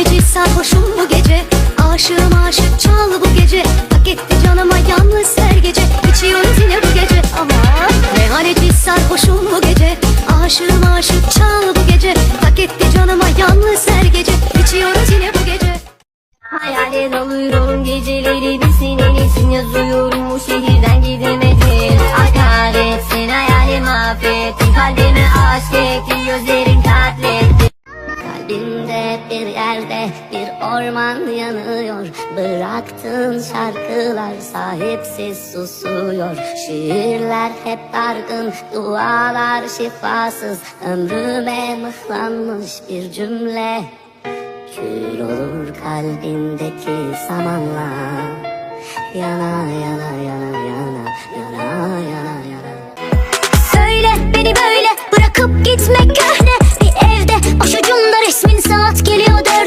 Meyhaneci sarhoşum bu gece. Aşığım aşık çal bu gece. Hak etti canıma yalnız her gece. İçiyoruz yine bu gece. Ama Meyhaneci sarhoşum bu gece. Aşığım aşık çal bu gece. Hak etti canıma yalnız her gece. İçiyoruz yine bu gece. Hayalin alıyorum geceleri bir senin için yazıyorum Bıraktığın şarkılar sahipsiz susuyor. Şiirler hep dargın, dualar şifasız. Ömrüme mıhlanmış bir cümle. Kül olur kalbindeki samanla Yana yana yana yana yana yana yana. Söyle beni böyle bırakıp gitmek köhne. Bir evde başucumda resmin saat geliyor dörde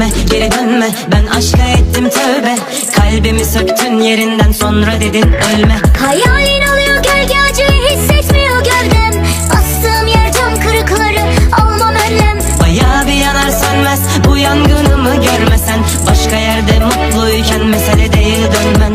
Dönme geri dönme. Ben aşka ettim tövbe. Kalbimi söktün yerinden sonra dedin ölme. Hayalin alıyor gölge acıyı hissetmiyor gövdem. Bastığım yer cam kırıkları almam önlem. Bayağı bir yanar sönmez bu yangınımı görmesen. Başka yerde mutluyken mesele değil dönmen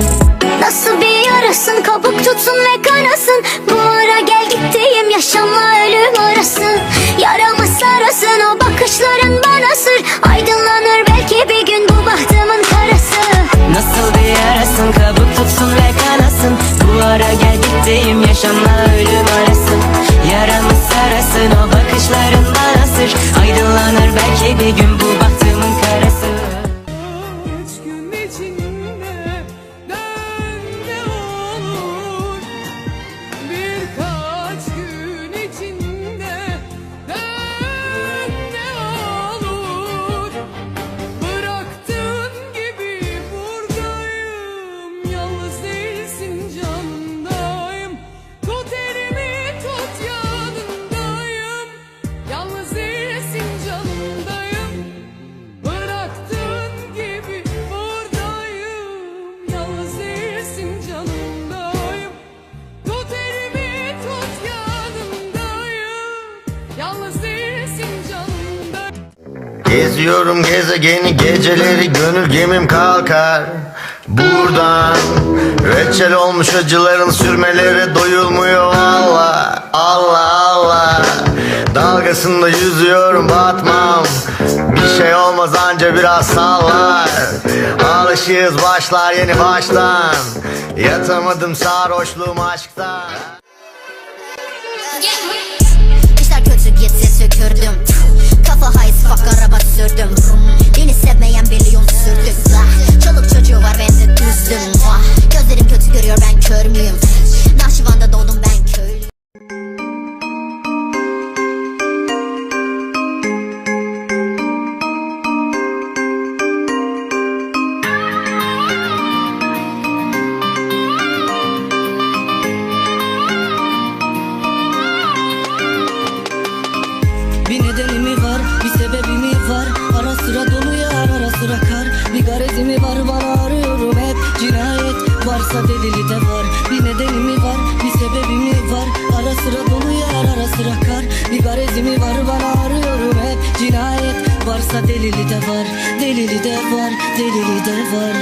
Geziyorum gezegeni geceleri gönül gemim kalkar. Buradan reçel olmuş acıların sürmeleri doyulmuyor Allah Allah Allah. Dalgasında yüzüyorum batmam Bir şey olmaz anca biraz sallar. Alışığız başlar yeni baştan Yatamadım sarhoşluğum aşktan. İşler kötü gitti sökürdüm. Kafa hayız Varsa delili de var Delili de var, delili de var.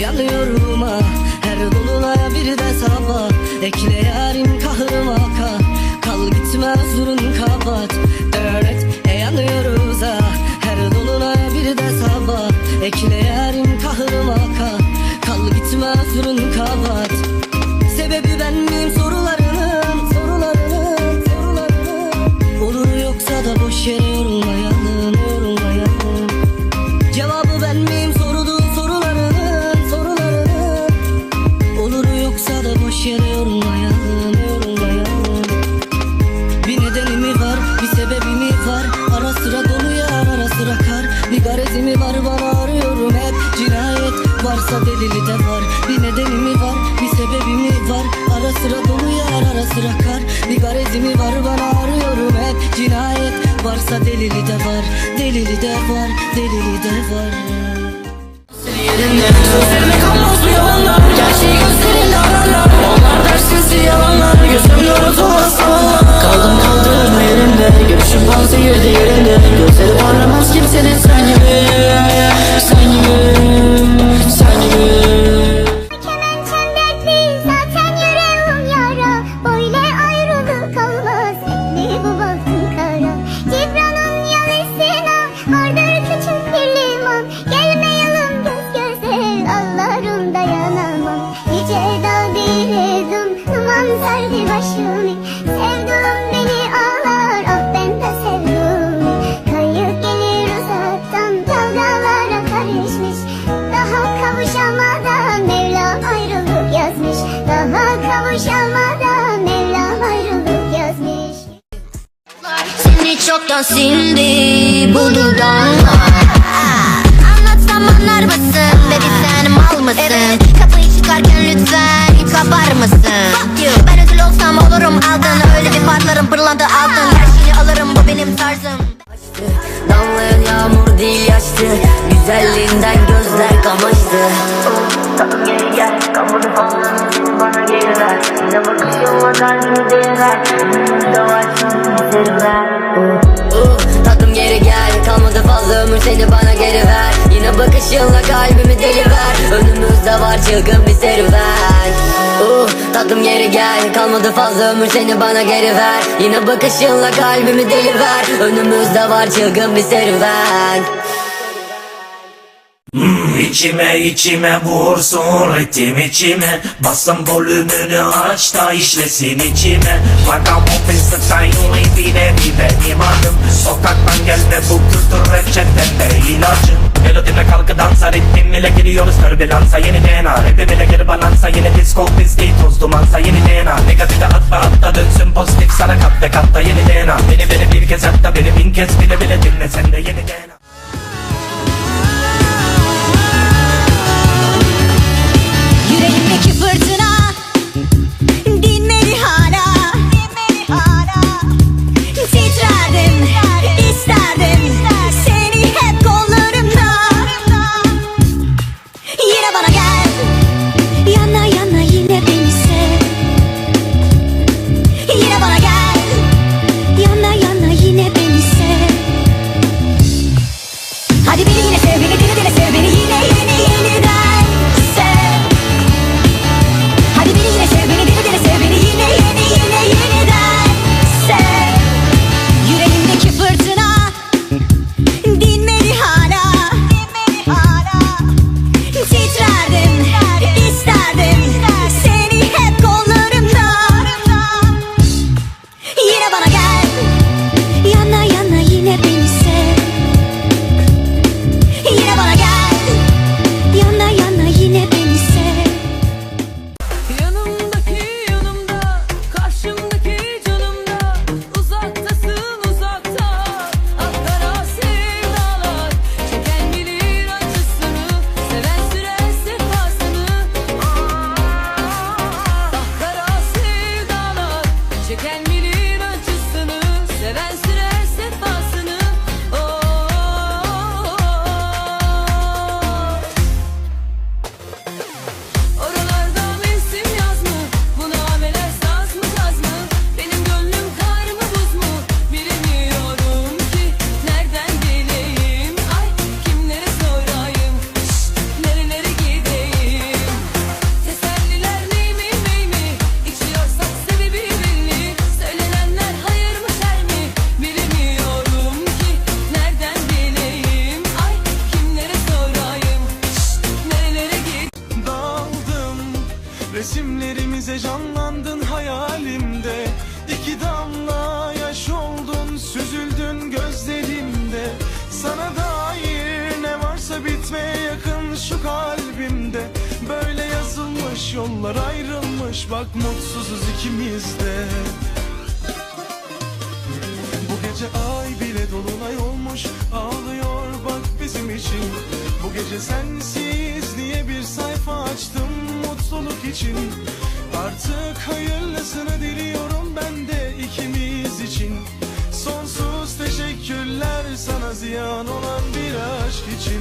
Yanıyorum ha her dolunaya bir de sabah. Ekle yarim kahrıma ka Kal gitmez vurun kapat Dönet e yanıyoruz ha her dolunaya bir de sabah. Ekle da boş yere yorulmayalım yorulmayalım Cevabı ben miyim? Sorduğun soruların soruların Oluru yoksa da boş yere yorulmayalım yorulmayalım Bir nedenimi var bir sebebimi var? Ara sıra dolu yağar ara sıra kar. Bir garezimi var? Bana arıyorum hep. Cinayet Varsa delili de var. Bir nedenimi var bir sebebimi var? Ara sıra dolu yağar ara sıra kar. Bir garezimi var? Bana arıyorum hep. Cinayet varsa delili de var Delili de var delili de var. Yerinde Sözlerime kanmaz bu yalanlar Gerçeği gözlerinde Çoktan sildi bu dudağınlar Anlatsam anlar mısın? Baby sen mal mısın? Kapıyı çıkarken lütfen hiç kapar mısın? Ben ödül olsam olurum aldın. Öyle bir parlarım pırlanta altın Her şeyi alırım bu benim tarzım. Damlayan yağmur değil yaştı. Güzelliğinden gözler kamaştı. Geri gel Kalmadı fazla bana geri ver Yine bakışınla kalbimi deliver Önümüzde var Bakışınla kalbimi deliver. Önümüzde var çılgın bir serüven. Uh, tatlım geri gel. Kalmadı fazla ömür seni bana geri ver. Yine bakışınla kalbimi deliver. Önümüzde var çılgın bir serüven İçime içime vursun ritim içime. Basın volümünü aç da işlesin içime. Rakam ofisi sayılı bile bir benim adım. Sokaktan gelme bu kültür reçetende ilacım. Melodime kalkı dansa ritmim ile giriyoruz türbülansa yeni DNA Rapim ile geri balansa yeni disco pisliği toz dumansa yeni DNA Negatife atma hatta dönsün pozitif sana kat ve katta yeni DNA Beni beni bir kez hatta beni bin kez bile bile dinle sen de yeni DNA Damla yaş oldun süzüldün gözlerimde. Sana dair ne varsa bitmeye yakın şu kalbimde. Böyle yazılmış yollar ayrılmış bak mutsuzuz ikimiz de Bu gece ay bile dolunay olmuş Ağlıyor bak bizim için. Bu gece sensiz diye bir sayfa açtım mutluluk için. Artık hayırlısını diliyorum bende ikimiz için. Sonsuz teşekkürler sana ziyan olan bir aşk için.